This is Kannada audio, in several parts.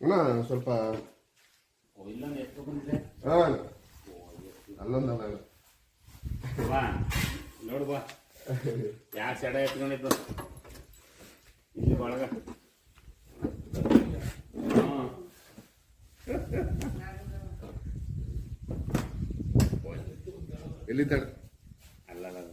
ಅಣ್ಣ ಸ್ವಲ್ಪ. ಹಾ ಅಲ್ಲೊಂದು ಅಲ್ಲ ಬಾ ನೋಡು ಬಾ. ಯಾರು ಸೆಡ ಎತ್ಕೊಂಡಿದ್ದು? ಇಲ್ಲಿ ಒಳಗ. ಎಲ್ಲಿದ್ದಾಳೆ? ಅಲ್ಲ ಅಲ್ಲ ಅಲ್ಲ.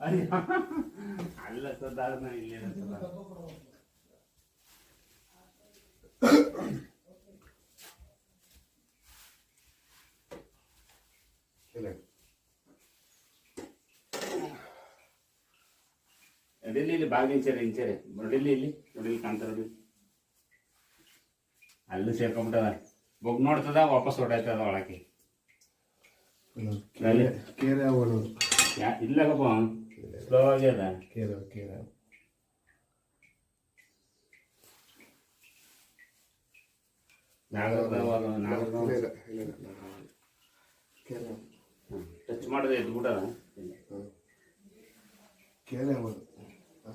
ಅಲ್ಲಿ ಯಾವ ಕಡೆ ಇದೆ? ಅಣ್ಣ ಪಡ್ಯಾರ ಹಾ ಅಲ್ಲ ಸದ್ದಾದ ಇಲ್ಲೇ ಸದ ಇಲ್ಲ. ನಡಿಲಿ ಇಲ್ಲಿ ಬಾಗಿಲು ಇಂಚರೆ ಇಂಚರೆ ನೋಡಿಲ್ಲಿ ಇಲ್ಲಿ ನೋಡಿಲ್ಲಿ ಕಾಣ್ತಾ ನೋಡಿ ಅಲ್ಲಿ ಸೇರ್ಕೊಂಡ್ಬಿಟ್ಟದ ಬೊಗ್ ನೋಡ್ತದ ವಾಪಸ್ ಹೊಡಾಯ್ತದ ಒಳಕ್ಕೆ ಅಲ್ಲಿ ಕೇರೆ ಅವಳು ಯಾ ಇಲ್ಲಗಪ್ಪ ಸ್ಲೋ ಆಗ್ಯದ ಕೇರೆ ಕೇರೆ ಟಚ್ ಮಾಡಿದ್ರೆ ಎದ್ದು ಅವಳು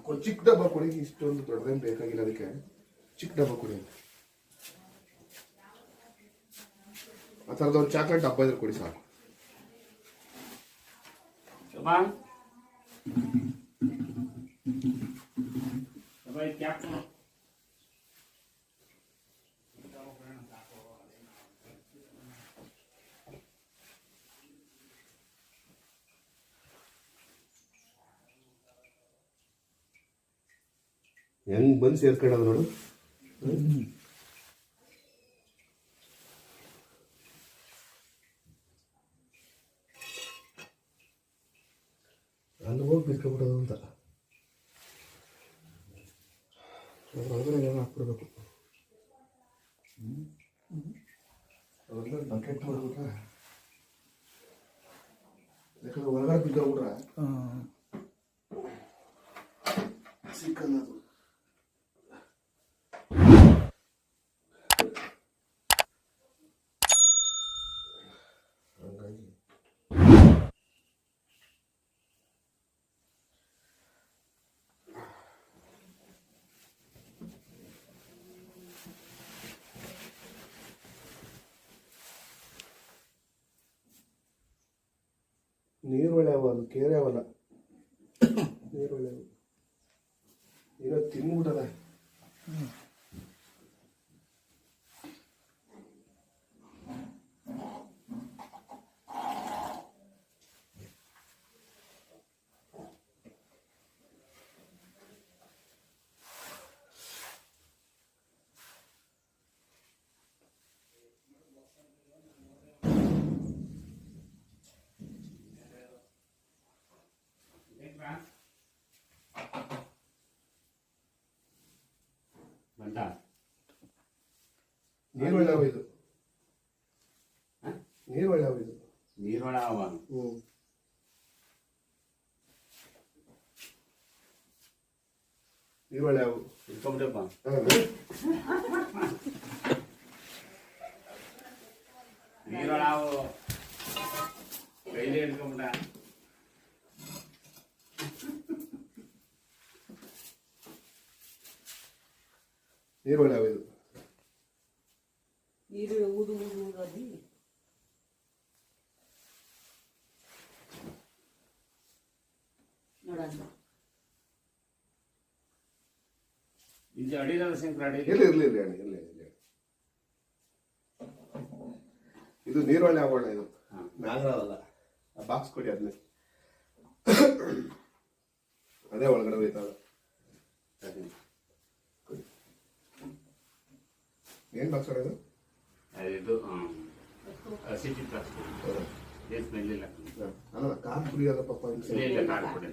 ಕೊಡಿ ಚಿಕ್ಕ ಡಬ್ಬ ಕೊಡಿ ಇಷ್ಟೊಂದು ದೊಡ್ಡದೇನು ಬೇಕಾಗಿಲ್ಲ ಅದಕ್ಕೆ ಚಿಕ್ಕ ಡಬ್ಬ ಕೊಡಿ ಆ ಥರದ ಒಂದು ಚಾಕ್ಲೇಟ್ ಡಬ್ಬ ಇದ್ರೆ ಕೊಡಿ ಸಾಕು ಶೋಭಾ ಹೆಂಗ್ ಬಂದ್ ಸೇರ್ಕೊಳ್ಳೋದು ನೋಡು? ಬಿದ್ಕೊಬಿಡೋದು ಅಂತ. ಒಳಗಡೆ ಏನೋ ಹಾಕ್ಬಿಡ್ಬೇಕು. ಅವ್ರನ್ನ ಬಕೆಟ್ ಮಾಡ್ಬಿಟ್ರೆ ಯಾಕಂದ್ರೆ ಒಳಗಡೆ ಬಿದ್ದೋಗ್ಬಿಟ್ರೆ ಸಿಕ್ಕಲ್ಲ ಅದು. ನೀರು ಒಳ್ಳೆಯವ ಅದು ಕೇರೆ ಅವಲ್ಲ ನೀರು ಒಳ್ಳೆಯವು ಏನೋ ತಿನ್ಬಿಟ್ಟದ ಬಂದ ನೀರು ಒಳ್ಳೆಯವ ಇದು ಹ? ನೀರು ಒಳ್ಳೆಯವ ಇದು ನೀರೊಳ ಅವ ಹ್ಞೂ ನೀರು ಒಳ್ಳೆಯವು ಇಟ್ಕೊಂಬಿಟ್ಟಪ್ಪ. ನೀರೊಳ ಅವು ಕೈಲೇ ಇಟ್ಕೊಂಬಿಟ್ಟ ನೀರು ಒಳ್ಳೆಯವ ಇದು ನೀರು ಊದು ಊದೋದಿ ನೋಡೋಣ. ಇದು ಅಡಿದ ಶಂಕರ ಅಡಿ. ಇರ್ಲಿ ಇರ್ಲಿ ಇರ್ಲಿ ಅಣ್ಣ ಇರ್ಲಿ ಇರ್ಲಿ ಇದು ನೀರೊಳ್ಳೆ ಒಳ್ಳೆ ಆಗೋಣ ಇದು. ಹಾ. ನಾಗರವಲ್ಲ ಆ ಬಾಕ್ಸ್ ಕೊಡಿ ಅದನ್ನ ಅದೇ ಒಳಗಡೆ ಹೋಯ್ತಾವ ಏನ್ ಬಾಕ್ಸ್ ಇದು ಇದು ಸಿಟಿ ಚಿತ್ರ ಏನು ಸ್ಮೆಲ್ ಇಲ್ಲ. ಅಲ್ಲ ಕಾರ್ ಕುಡಿಯೋದ ಪಾಪ ಹಿಂಗ್ ಇಲ್ಲ ಖಾರ ಪುಡಿ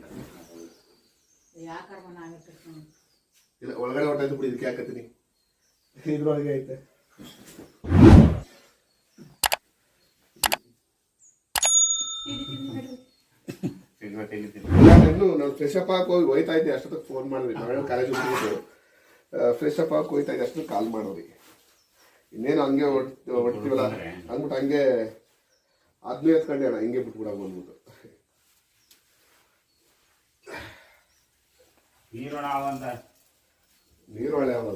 ಇಲ್ಲ. ಒಳಗಡೆ ಹೊಟ್ಟೆ ಬಿಡಿ ಇದಕ್ಕೆ ಹಾಕತ್ತೀನಿ ಇದ್ರೊಳಗೆ ಐತೆ. ನಾನು ನಾನು ಫ್ರೆಶ್ ಅಪ್ ಹಾಕಿ ಹೋಗಿ ಹೋಯ್ತಾ ಇದ್ದೆ ಅಷ್ಟೊತ್ತಿಗೆ ಫೋನ್ ಮಾಡಿದ್ವಿ ನಾವೇನೋ ಕಾಲೇಜ್ ಹೋಗ್ಬಿಟ್ಟು ಫ್ರೆಶ್ ಅಪ್ ಹಾಕಿ ಹೋಯ್ತಾ ಇದ್ದೆ ಅಷ್ಟೊತ್ತಿಗೆ ಕಾಲ್ ಮಾಡೋರಿ ಇನ್ನೇನು ಹಂಗೆ ಹೊಡ್ತೀವಲ್ಲ ಅಂದ್ಬಿಟ್ಟು ಹಂಗೆ ಅದನ್ನೂ ಎತ್ಕೊಂಡೆ ಅಣ್ಣ ಹಿಂಗೆ ಬಿಟ್ಬಿಡ ಬಂದ್ಬಿಟ್ಟು. ನೀರೊಳ ನೀರೊಳೆ ಯಾವ್ದು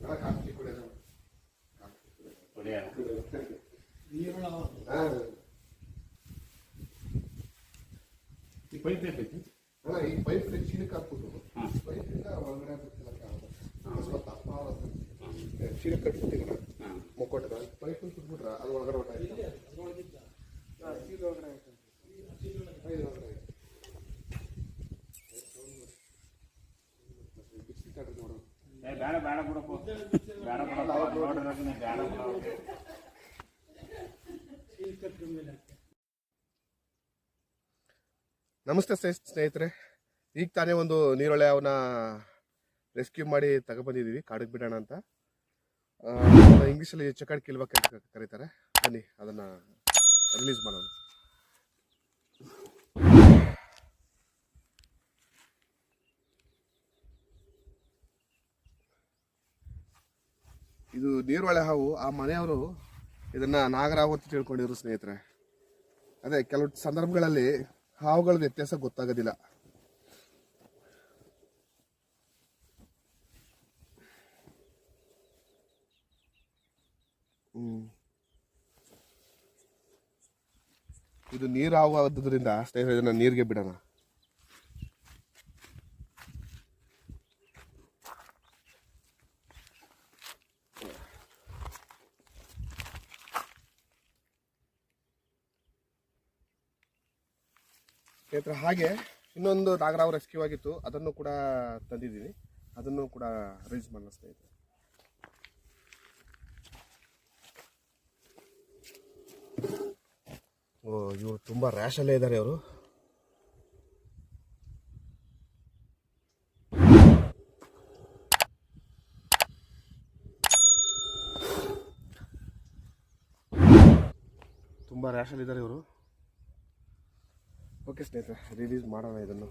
ಆ, ಕಾಫಿ ಕುಡಿಯೋದು. ಕುಡಿಯೋಣ ಹಾ. ಈ ಪೈಪ್ ಬೇಕೈತಿ ಅಲ್ಲ, ಈ ಪೈಪ್ ಚೀಲಕ್ಕೆ ಹಾಕ್ಬಿಟ್ಟು ಹಾಂ. ಪೈಪಿಂದ ಒಳಗಡೆ ಬಿಡ್ತಿಲ್ಲ ಸ್ವಲ್ಪ ದಪ್ಪ ಆಗುತ್ತೆ. ಚೀಲಕ್ಕೆ ಕಟ್ಬಿಟ್ಟಿಲ್ಲ ಹಾಂ ಮುಕ್ಕೊಟ್ಟದ ಪೈಪ್ ಸುಟ್ಬಿಟ್ರ ಅದು ಒಳಗಡೆ ಒಟ್ಟ. ಬೇಡ ನಮಸ್ತೆ ಸ್ನೇ- ಸ್ನೇಹಿತರೆ ಈಗ ತಾನೇ ಒಂದು ನೀರೊಳೆ ಅವನ್ನ ರೆಸ್ಕ್ಯೂ ಮಾಡಿ ತಗೊಬಂದಿದ್ದೀವಿ ಕಾಡಿಗೆ ಬಿಡೋಣ ಅಂತ ಇಂಗ್ಲೀಷಲ್ಲಿ ಚಕಾಡ್ ಕಿಲ್ಬಕ್ ಅಂತ ಕರೀತಾರೆ. ಬನ್ನಿ, ಅದನ್ನು ರಿಲೀಸ್ ಮಾಡೋಣ. ಇದು ನೀರೊಳೆ ಹಾವು, ಆ ಮನೆಯವರು ಇದನ್ನ ನಾಗರಾವು ಅಂತ ತಿಳ್ಕೊಂಡಿದ್ರು ಸ್ನೇಹಿತರೆ. ಅದೇ, ಕೆಲವು ಸಂದರ್ಭಗಳಲ್ಲಿ ಹಾವುಗಳ ವ್ಯತ್ಯಾಸ ಗೊತ್ತಾಗೋದಿಲ್ಲ. ಇದು ನೀರು ಹಾವು ಸ್ನೇಹಿತರೆ ಇದನ್ನು ನೀರಿಗೆ ಬಿಡೋಣ. ಸ್ನೇಹಿತರೆ, ಹಾಗೆ ಇನ್ನೊಂದು ನಾಗರಾವ್ ರೆಸ್ಕ್ಯೂ ಆಗಿತ್ತು. ಅದನ್ನು ಕೂಡ ತಂದಿದ್ದೀನಿ. ಅದನ್ನು ಕೂಡ ರಿಲೀಸ್ ಮಾಡೋಣ ಸ್ನೇಹಿತರೆ. ಇವರು ತುಂಬ ರ್ಯಾಶಲ್ಲೇ ಇದ್ದಾರೆ ಅವರು ತುಂಬ ರ್ಯಾಶಲ್ಲಿದ್ದಾರೆ ಇವರು. ಓಕೆ ಸ್ನೇಹಿತರೆ ರಿಲೀಸ್ ಮಾಡೋಣ ಇದನ್ನು.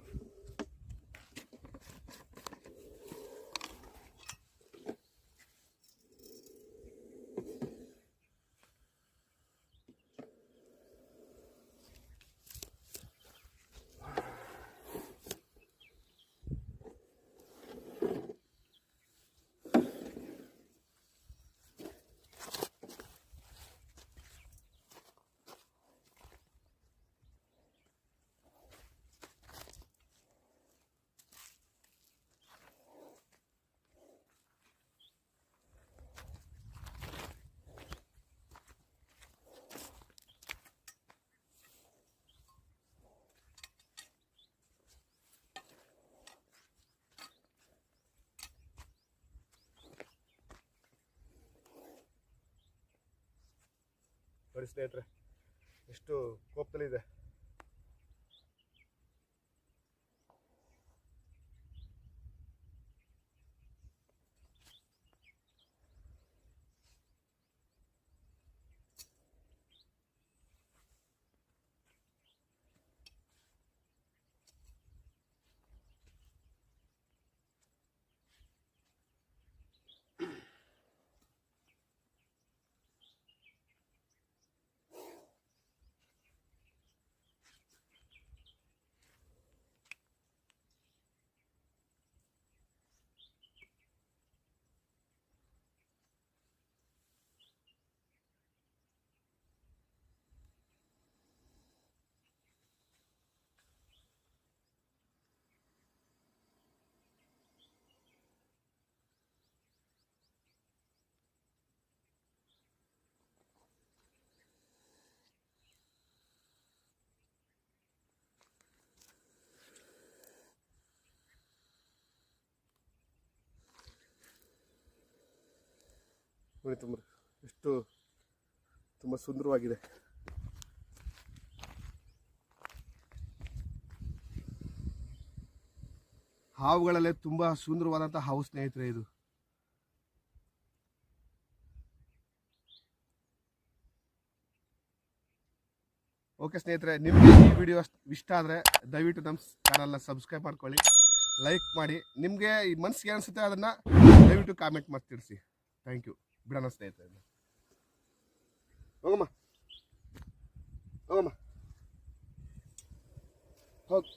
ನೋಡಿ ಸ್ನೇಹಿತರೆ ಎಷ್ಟು ಕೋಪದಲ್ಲಿದೆ. ನೋಡಿ ತುಂಬ ಎಷ್ಟು ತುಂಬ ಸುಂದರವಾಗಿದೆ. ಹಾವುಗಳಲ್ಲೇ ತುಂಬ ಸುಂದರವಾದಂಥ ಹಾವು ಸ್ನೇಹಿತರೆ ಇದು. ಓಕೆ ಸ್ನೇಹಿತರೆ, ನಿಮಗೆ ಈ ವಿಡಿಯೋ ಇಷ್ಟ ಆದರೆ ದಯವಿಟ್ಟು ನಮ್ಮ ಚಾನಲ್ನ ಸಬ್ಸ್ಕ್ರೈಬ್ ಮಾಡ್ಕೊಳ್ಳಿ ಲೈಕ್ ಮಾಡಿ, ನಿಮಗೆ ಈ ಮನಸ್ಸಿಗೆ ಅನಿಸುತ್ತೆ ಅದನ್ನು ದಯವಿಟ್ಟು ಕಾಮೆಂಟ್ ಮಾಡಿ ತಿಳಿಸಿ ಥ್ಯಾಂಕ್ ಯು ಬಿಡೋಣ ಸ್ನೇಹಿತರೆ ಹೋಗಮ್ಮ ಹೋಗಮ್ಮ ಹೋಗಿ